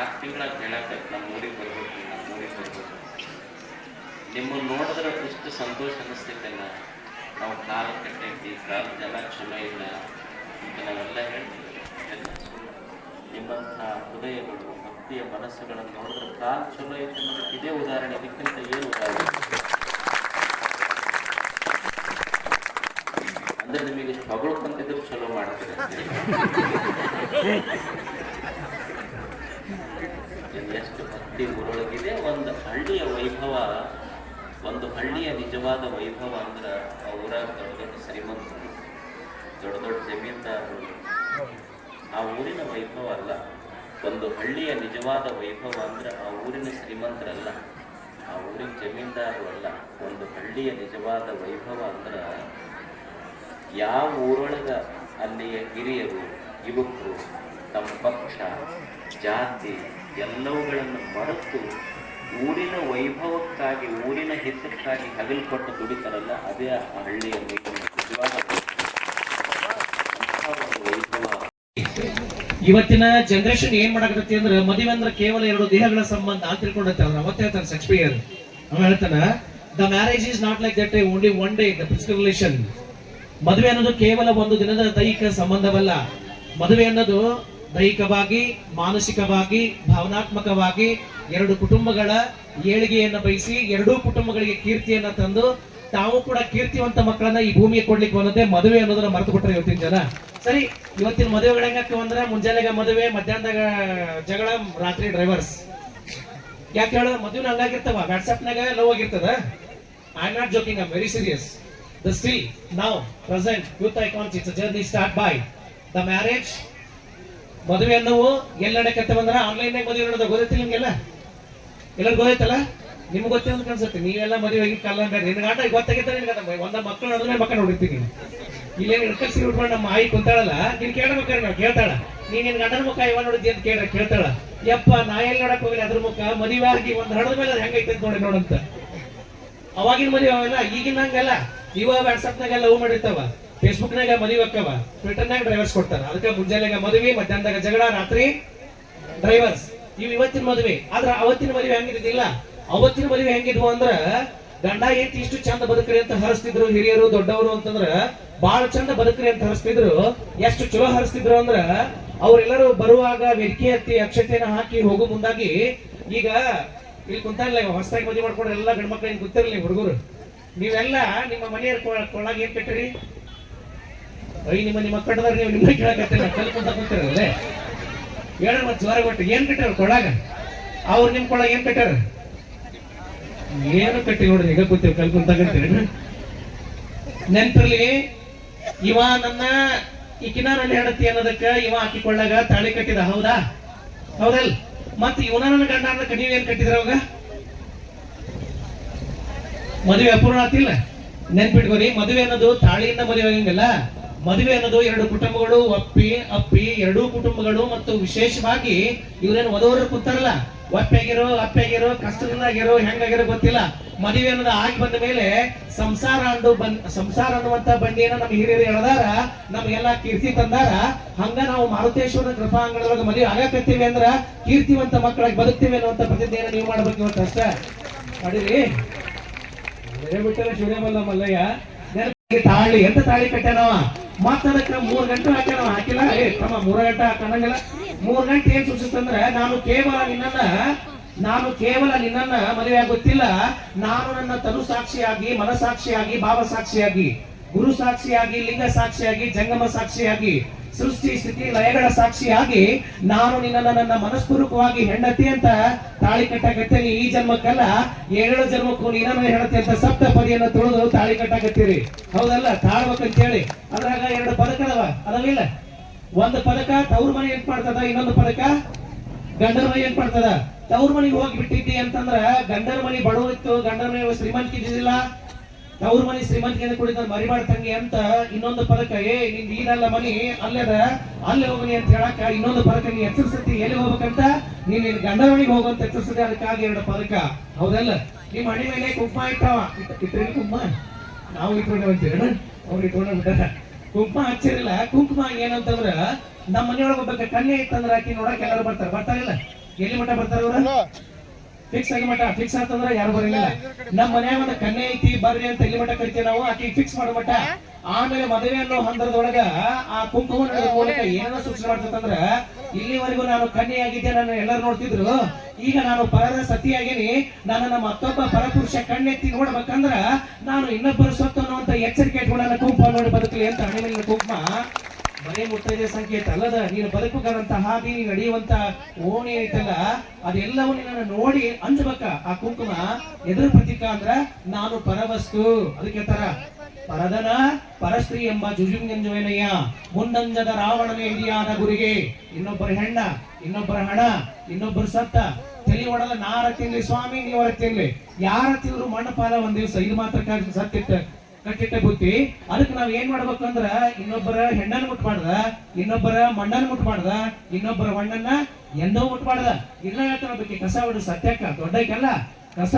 ನಾಲ್ಕು ತಿಂಗಳ ಕೇಳಕ್ಕೆ ನಮ್ಮ ಊರಿಗೆ ಬರ್ಬೇಕು ನಮ್ಮ ಊರಿಗೆ ಬರ್ಬೇಕು. ನಿಮ್ಮನ್ನು ನೋಡಿದ್ರೆ ಎಷ್ಟು ಸಂತೋಷ ಅನಿಸ್ತೈತಲ್ಲ. ನಾವು ಕಾಲು ಕಟ್ಟೈತಿ, ಕಾಲು ಜನ ಚಲೋ ಇಲ್ಲ ಅಂತ ನಾವೆಲ್ಲ ಹೇಳ್ತೀವಿ. ನಿಮ್ಮಂಥ ಹೃದಯಗಳು, ಭಕ್ತಿಯ ಮನಸ್ಸುಗಳನ್ನು ನೋಡಿದ್ರೆ ಕಾಲು ಚಲೋ ಐತೆ ಅನ್ನೋದು ಇದೇ ಉದಾಹರಣೆ, ಇದಕ್ಕಿಂತ ಏನು ಉದಾಹರಣೆ? ಅಂದರೆ ನಿಮಗೆ ಹೊಗಳ್ಕೊಂತಿದ್ರು ಚಲೋ ಮಾಡ್ತೀರಿ ಎಷ್ಟು ಭಕ್ತಿ ಊರೊಳಗಿದೆ ಒಂದು ಹಳ್ಳಿಯ ವೈಭವ, ಒಂದು ಹಳ್ಳಿಯ ನಿಜವಾದ ವೈಭವ ಅಂದ್ರೆ ಊರಾಗ ದೊಡ್ಡ ದೊಡ್ಡ ಶ್ರೀಮಂತರು ದೊಡ್ಡ ದೊಡ್ಡ ಜಮೀನ್ದಾರರು ಆ ಊರಿನ ವೈಭವ ಅಲ್ಲ. ಒಂದು ಹಳ್ಳಿಯ ನಿಜವಾದ ವೈಭವ ಅಂದ್ರೆ ಆ ಊರಿನ ಶ್ರೀಮಂತರಲ್ಲ ಆ ಊರಿನ ಜಮೀನ್ದಾರರು ಅಲ್ಲ. ಒಂದು ಹಳ್ಳಿಯ ನಿಜವಾದ ವೈಭವ ಅಂದ್ರೆ ಯಾವ ಊರೊಳಗ ಅಲ್ಲಿಯ ಹಿರಿಯರು, ಯುವಕರು, ತಮ್ಮ ಪಕ್ಷ, ಜಾತಿ ಎಲ್ಲವುಗಳನ್ನು ಮರೆತು ಊರಿನ ವೈಭವಕ್ಕಾಗಿ, ಊರಿನ ಹಿತಕ್ಕಾಗಿ ಹಗಲು ಕೊಟ್ಟು ದುಡಿತಾರಲ್ಲ, ಅದೇ ಆ ಹಳ್ಳಿಯ ಇವತ್ತಿನ ಜನರೇಷನ್ ಏನ್ ಮಾಡಕತ್ತಿ ಅಂದ್ರೆ ಮದುವೆ ಅಂದ್ರೆ ಕೇವಲ ಎರಡು ದೇಹಗಳ ಸಂಬಂಧ ಅಂತ ತಿಳ್ಕೊಂಡಂತೆ ಅವ್ರು. ಅವತ್ತೇ ಹೇಳ್ತಾನೆ ಶೇಕ್ಸ್ಪಿಯರ್ ಅವ ಹೇಳ್ತಾನ the marriage is not like that only one day the physical relation ಮದುವೆ ಅನ್ನೋದು ಕೇವಲ ಒಂದು ದಿನದ ದೈಹಿಕ ಸಂಬಂಧವಲ್ಲ. ಮದುವೆ ಅನ್ನೋದು ದೈಹಿಕವಾಗಿ, ಮಾನಸಿಕವಾಗಿ, ಭಾವನಾತ್ಮಕವಾಗಿ ಎರಡು ಕುಟುಂಬಗಳ ಏಳಿಗೆಯನ್ನ ಬಯಸಿ ಎರಡೂ ಕುಟುಂಬಗಳಿಗೆ ಕೀರ್ತಿಯನ್ನ ತಂದು ತಾವು ಕೂಡ ಕೀರ್ತಿವಂತ ಮಕ್ಕಳನ್ನ ಈ ಭೂಮಿಗೆ ಕೊಡ್ಲಿಕ್ಕೆ ಬಂದದ್ದೇ ಮದುವೆ ಅನ್ನೋದನ್ನ ಮರೆತು ಕೊಟ್ಟರೆ ಇವತ್ತಿನ ಜನ. ಸರಿ, ಇವತ್ತಿನ ಮದುವೆಗಳು ಹೆಂಗಾಗ್ತವೆ ಅಂದ್ರೆ ಮುಂಜಾನೆಗ ಮದುವೆ, ಮಧ್ಯಾಹ್ನದಾಗ ಜಗಳ, ರಾತ್ರಿ ಡ್ರೈವರ್ಸ್ ಯಾಕೆ ಹೇಳ? ಮದುವೆ ಹಂಗಾಗಿರ್ತಾವ. ವಾಟ್ಸ್ಆಪ್ನಾಗ ಲವ್ ಆಗಿರ್ತದ I am not joking I very serious the still now present youth icons it's journey start by the marriage ಮದುವೆ ಅನ್ನೋವು ಎಲ್ಲಿ ನಡೆಕತ್ತೆ ಆನ್ಲೈನ್ ಮದುವೆ ನೋಡೋದು, ಗೊತ್ತೈತಿ ನಿಮ್ಗೆಲ್ಲ? ಎಲ್ಲರೂ ಗೊತ್ತೈತಲ್ಲ? ನಿಮ್ಗೆ ಗೊತ್ತಿಲ್ಲ ಅಂತ ಕನ್ಸುತ್ತೆ, ನೀವೆಲ್ಲ ಮದುವೆ ಆಗಿ ಕಾಲ ನಿನ್ ಆಟ ಗೊತ್ತಾಗಿತ್ತ ನಿನ್ಗೆ ಒಂದ ಮಕ್ಕಳು ನೋಡಿದ್ರೆ ಮಕ್ಕಳು ನೋಡಿರ್ತೀನಿ. ಇಲ್ಲೇನು ಇಳ್ಕಸಿ ಉಟ್ಕೊಂಡು ನಮ್ಮ ಆಯಿ ಕುಂತಾಳಲ್ಲ, ನೀನ್ ಕೇಳ್ಬೇಕಾರೆ ನಾವು ಕೇಳ್ತಾಳ. ನೀನ್ ನಿನ್ ಗಂಡನ ಮುಖ ಇವ ನೋಡಿದ್ದಿ ಅಂತ ಕೇಳ ಕೇಳ್ತಾಳ. ಯಪ್ಪ, ನಾ ಎಲ್ಲಿ ನೋಡಕ್ ಹೋಗಿಲ್ಲ ಅದ್ರ ಮುಖ? ಮದುವೆ ಆಗಿ ಒಂದ್ ಹಡದ ಮೇಲೆ ಅದು ಹೆಂಗೈತೆ ಅಂತ ನೋಡಿ ನೋಡಂತ. ಅವಾಗಿನ ಮದುವೆ ಅವೆಲ್ಲ, ಈಗಿನ ಹಂಗಲ್ಲ. ಇವ ವಾಟ್ಸಪ್ನಾಗ ಹೂ ಮಾಡಿರ್ತಾವ. ಫೇಸ್ಬುಕ್ನಾಗ ಮದುವೆ ಹಾಕವ ಟ್ವಿಟರ್ನಾಗ ಡ್ರೈವರ್ಸ್ ಕೊಡ್ತಾರ. ಅದಕ್ಕೆ ಮುಂಜಾನೆಗ ಮದುವೆ, ಮಧ್ಯಾಹ್ನದಾಗ ಜಗಳ, ರಾತ್ರಿ ಡ್ರೈವರ್ಸ್ ಇವು ಇವತ್ತಿನ ಮದುವೆ. ಆದ್ರ ಅವತ್ತಿನ ಮದುವೆ ಹೆಂಗಿದ್ದಿಲ್ಲ? ಅವತ್ತಿನ ಮದುವೆ ಹೆಂಗಿದ್ವು ಅಂದ್ರ, ಗಂಡ ಏತಿ ಇಷ್ಟು ಚಂದ ಬದುಕ್ರಿ ಅಂತ ಹರಿಸ್ತಿದ್ರು, ಹಿರಿಯರು, ದೊಡ್ಡವರು ಅಂತಂದ್ರ ಬಹಳ ಚಂದ ಬದುಕ್ರಿ ಅಂತ ಹರಿಸ್ತಿದ್ರು, ಎಷ್ಟು ಚಲೋ ಹರಿಸ್ತಿದ್ರು ಅಂದ್ರ, ಅವರೆಲ್ಲರೂ ಬರುವಾಗ ವೇದಿಕೆ ಹತ್ತಿ ಅಕ್ಷತೆಯನ್ನ ಹಾಕಿ ಹೋಗೋ ಮುಂದಾಗಿ, ಈಗ ಇಲ್ಲಿ ಕುಂತಾರಲ್ಲ ಹೊಸದಾಗಿ ಮದುವೆ ಮಾಡ್ಕೊಂಡ್ರೆ ಎಲ್ಲ ಗಂಡ ಮಕ್ಳು ಗೊತ್ತಿರಲಿ ಹುಡುಗರು. ನೀವೆಲ್ಲ ನಿಮ್ಮ ಮನೆಯವ್ರ ಕೊಳ್ಳಾಗ ಏನ್ ಕಟ್ಟಿರಿ? ಐ ನಿಮ್ಮ ನಿಮ್ಮ ಕಟ್ಟದಾರ ನೀವು ನಿಮ್ಮ ಕೇಳಕತ್ತಿಲ್ಲ. ಕಲ್ಕೊಂತ ಕೂತಿರಲ್ಲೇ ಹೇಳ ಮತ್ತೆ ಜ್ವರ ಕೊಟ್ಟು ಏನ್ ಕಟ್ಟಾರ ಕೊಳ್ಳಾಗ ಅವ್ರು ನಿಮ್ ಕೊಳಗ ಏನ್ ಕಟ್ಟಾರ ಏನು ಕಟ್ಟಿ ನೋಡ್ರಿ, ಈಗ ಕೂತೀವಿ ಕಲ್ಕೊಂತ ಕಟ್ತೀರಿ ನೆನ್ಪಿರ್ಲಿ, ಇವ ನನ್ನ ಈಕಿನ ನನ್ನ ಹೆಂಡತಿ ಅನ್ನೋದಕ್ಕ ಇವ ಹಾಕಿಕೊಳ್ಳಾಗ ತಾಳಿ ಕಟ್ಟಿದ, ಹೌದಾ? ಹೌದಲ್ ಮತ್ ಇವನ ನನ್ನ ಗಂಡ ಅನ್ನಕ್ಕೆ ನೀವೇನ್ ಕಟ್ಟಿದ್ರ ಅವಾಗ? ಮದುವೆ ಅಪೂರ್ಣ ಆತಿಲ್ಲ. ನೆನ್ಪಿಟ್ಕೋರಿ, ಮದುವೆ ಅನ್ನೋದು ತಾಳಿಯಿಂದ ಮದುವೆ ಆಗಂಗಿಲ್ಲ. ಮದುವೆ ಅನ್ನೋದು ಎರಡು ಕುಟುಂಬಗಳು, ಒಪ್ಪಿ, ಅಪ್ಪಿ, ಎರಡೂ ಕುಟುಂಬಗಳು ಮತ್ತು ವಿಶೇಷವಾಗಿ ಇವರೇನು ವಧುವರು ಕೂತಾರಲ್ಲ? ಒಪ್ಪಾಗಿರೋ ಅಪ್ಪಾಗಿರೋ ಕಷ್ಟದಿಂದಾಗಿರೋ, ಹೆಂಗಾಗಿರೋ ಗೊತ್ತಿಲ್ಲ. ಮದುವೆ ಅನ್ನೋದು ಆಗಿ ಬಂದ ಮೇಲೆ ಸಂಸಾರ ಅಂದು ಬಂದ್, ಸಂಸಾರ ಅನ್ನುವಂತ ಬಂಡಿಯನ್ನ ನಮ್ಮ ಹಿರಿಯರು ಎಳೆದಾರ, ನಮ್ಗೆಲ್ಲ ಕೀರ್ತಿ ತಂದಾರ. ಹಂಗ ನಾವು ಮಾರುತೇಶ್ವರ ಕೃಪಾಂಗಣದೊಳಗೆ ಮದುವೆ ಆಗಕತ್ತೀವಿ ಅಂದ್ರ ಕೀರ್ತಿವಂತ ಮಕ್ಕಳಾಗಿ ಬದುಕ್ತೀವಿ ಅನ್ನುವಂತ ಪ್ರತಿಜ್ಞೆಯನ್ನು ನೀವು ಮಾಡ್ಬೇಕು ಇವತ್ತು ಅಷ್ಟೇ. ಮಾಡಿರಿ. ಬಿಟ್ಟರೆ ಶಿವಮಲ್ಲ ಮಲ್ಲಯ್ಯ. ತಾಳಿ, ಎಂತ ತಾಳಿ ಕಟ್ಟಾನವ ಮತ್ತ ಅದಕ್ಕ ಮೂರ್ ಗಂಟೆ ಹಾಕ್ಯಾನವ. ಹಾಕಿಲ್ಲ? ಏ, ತಮ್ಮ ಮೂರ ಗಂಟೆ ಹಾಕಂಗಿಲ್ಲ ಮೂರ್ ಗಂಟೆ ಏನ್ ಸೂಚಿಸ್ತಂದ್ರೆ, ನಾನು ಕೇವಲ ನಿನ್ನನ್ನ, ನಾನು ಕೇವಲ ನಿನ್ನನ್ನ ಮದುವೆ ಆಗುತ್ತಿಲ್ಲ ನಾನು ನನ್ನ ತನು ಸಾಕ್ಷಿಯಾಗಿ, ಮನಸಾಕ್ಷಿಯಾಗಿ, ಭಾವ ಸಾಕ್ಷಿಯಾಗಿ, ಗುರು ಸಾಕ್ಷಿಯಾಗಿ, ಲಿಂಗ ಸಾಕ್ಷಿಯಾಗಿ, ಜಂಗಮ ಸಾಕ್ಷಿಯಾಗಿ ಸೃಷ್ಟಿ ಸ್ಥಿತಿ ಲಯಗಳ ಸಾಕ್ಷಿಯಾಗಿ ನಾನು ನಿನ್ನನ್ನ ನನ್ನ ಮನಸ್ಪೂರ್ವಕವಾಗಿ ಹೆಂಡತಿ ಅಂತ ತಾಳಿ ಕಟ್ಟಾಗತ್ತೀನಿ ಈ ಜನ್ಮಕ್ಕಲ್ಲ ಏಳು ಜನ್ಮಕ್ಕೂ ನೀನನ್ನ ಹೆಂಡತಿ ಅಂತ ಸಪ್ತ ಪದಿಯನ್ನು ತುಳಿದು ತಾಳಿ ಕಟ್ಟಾಗತ್ತೀರಿ ಹೌದಲ್ಲ? ತಾಳ್ಬೇಕಂತ ಹೇಳಿ ಅದ್ರಾಗ ಎರಡು ಪದಕದವ ಅದಲ್ಲಿಲ್ಲ ಒಂದು ಪದಕ ತವ್ರ ಮನೆ ಏನ್ ಮಾಡ್ತದ? ಇನ್ನೊಂದು ಪದಕ ಗಂಡನ ಮನೆ ಏನ್ ಮಾಡ್ತದ? ತವ್ರ ಮನೆಗೆ ಹೋಗಿ ಬಿಟ್ಟಿದ್ದಿ ಅಂತಂದ್ರ ಗಂಡನ ಮನೆ ಬಡವರಿತ್ತು, ಗಂಡನ ಮನೆ ಶ್ರೀಮಂತಿದ್ದಿಲ್ಲ ತವ್ರ ಮನೆ ಶ್ರೀಮಂತಿಗೆ ಮರಿ ಮಾಡ ತಂಗಿ ಅಂತ ಇನ್ನೊಂದು ಪದಕ. ಏ ನಿನ್ ಈನಲ್ಲ ಮನಿ ಅಲ್ಲದ, ಅಲ್ಲಿ ಹೋಗನಿ ಅಂತ ಹೇಳಕ ಇನ್ನೊಂದು ಪದಕ ನೀ ಎಚ್ಚರಿಸತಿ ಎಲ್ಲಿ ಹೋಗ್ಬೇಕಂತ? ನೀನ್ ನಿನ್ ಗಂಡ ಮನೆಗೆ ಹೋಗುವಂತ ಎಚ್ಚರಿಸತಿ ಅದಕ್ಕಾಗಿ ಎರಡು ಪದಕ. ಹೌದಲ್ಲ? ನಿಮ್ಮ ಮನೆ ಮೇಲೆ ಕುಂಕುಮ ಇಟ್ಟಾವ. ಇಟ್ರಿ ಕುಂಕುಮ. ನಾವು ಇಟ್ಕೊಂಡೇವಂತೀವಿ ಅವ್ರು ಇಟ್ಕೊಂಡ ಬಿಟ್ಟಾರ ಕುಂಕುಮ ಹಚ್ಚಿರಲ್ಲ ಕುಂಕುಮ ಏನಂತಂದ್ರ ನಮ್ಮ ಮನೆಯೊಳಗೆ ಒಬ್ಬ ಕನ್ಯೆ ಇತ್ತಂದ್ರ ಆಕಿ ನೋಡಕ್ ಎಲ್ಲರೂ ಬರ್ತಾರೆ. ಬರ್ತಾರಿಲ್ಲ? ಎಲ್ಲಿ ಮಠ ಬರ್ತಾರ ಅವ್ರ? ಫಿಕ್ಸ್ ಆಗಿ ಮಟ್ಟ ಫಿಕ್ಸ್ ಅಂತಂದ್ರ ಯಾರು ಬರಲಿಲ್ಲ. ನಮ್ಮ ಮನ್ಯಾಗ ಒಂದು ಕನ್ನೆ ಐತಿ, ಬರ್ರಿ ಅಂತ ಇಲ್ಲಿ ಮಟ್ಟ ಕರಿತೀವಿ ನಾವು, ಆಕೆ ಫಿಕ್ಸ್ ಮಾಡೋ ಮಠ. ಆಮೇಲೆ ಮದುವೆ ಅನ್ನೋ ಹಂದರದೊಳಗ ಆ ಕುಂಕುಮ ಮೂಲಕ ಏನನ್ನ ಸೂಚನೆ ಮಾಡ್ತಂದ್ರ ಇಲ್ಲಿವರೆಗೂ ನಾನು ಕನ್ಯೆ ಆಗಿದ್ದೆ ನಾನು ಎಲ್ಲರೂ ನೋಡ್ತಿದ್ರು. ಈಗ ನಾನು ಪರರ ಸತಿಯಾಗೇನಿ ನಾನು ಮತ್ತೊಬ್ಬ ಪರಪುರುಷ ಕಣ್ಣೆತ್ತಿ ನೋಡ್ಬೇಕಂದ್ರ, ನಾನು ಇನ್ನೊಬ್ಬರ ಸೊತ್ತು ಅನ್ನುವಂತ ಎಚ್ಚರಿಕೆ ಇಟ್ಕೊಂಡು ನನ್ನ ಕುಂಕುಮ ನೋಡಿ ಬದುಕಲಿ ಅಂತ ಹಣೆ ಮೇಲಿನ ಕುಂಕುಮ ಬರೀ ಮುತ್ತೈದೆ ಸಂಕೇತ ಅಲ್ಲದ, ನೀನು ಬದುಕುಗಾರಂತ ಹಾದಿ ನೀನು ನಡೆಯುವಂತ ಓಣಿ ಐತಲ್ಲ, ಅದೆಲ್ಲವೂ ನಿನ್ನನ್ನು ನೋಡಿ ಅಂಜಬೇಕ. ಆ ಕುಂಕುಮ ಎದುರು ಪ್ರತೀಕ ಅಂದ್ರ ನಾನು ಪರವಸ್ತು. ಅದಕ್ಕೆ ತರ ಪರದನ ಪರಸ್ತ್ರೀ ಎಂಬ ಜುಜುಂಗಂಜುವೇನಯ್ಯ ಮುಂದಂಜದ ರಾವಣನ ಹಿಡಿಯಾದ ಗುರಿಗೆ. ಇನ್ನೊಬ್ಬರ ಹೆಣ್ಣ, ಇನ್ನೊಬ್ಬರ ಹಣ, ಇನ್ನೊಬ್ಬರ ಸತ್ತ. ತಲೆ ಒಡಲ ನಾರ ತಿನ್ಲಿ ಸ್ವಾಮಿ ನೀವರ ತಿನ್ಲಿ. ಯಾರ ತಿಂದ್ರು ಮಣ್ಣಪಾಲ ಒಂದ್ ದಿವಸ, ಇದು ಮಾತ್ರ ಕಟ್ಟಿಟ್ಟ ಬುತ್ತಿ. ಅದಕ್ಕೆ ನಾವ್ ಏನ್ ಮಾಡ್ಬೇಕು ಅಂದ್ರ ಇನ್ನೊಬ್ಬರ ಹೆಣ್ಣನ್ನ ಮುಟ್ಬಾರ್ದ, ಇನ್ನೊಬ್ಬರ ಮಣ್ಣನ್ ಮುಟ್ಬಾರ್ದ, ಇನ್ನೊಬ್ಬರ ಮಣ್ಣನ್ನ ಎಂದೋ ಮುಟ್ಬಾರ್ದ. ಇಲ್ಲ ಹೇಳ್ತಾರ ಬಗ್ಗೆ ಕಸ ಹೊಡೆದು ಸತ್ಯಕ್ಕ ದೊಡ್ಡಕ್ಕೆಲ್ಲ ಕಸ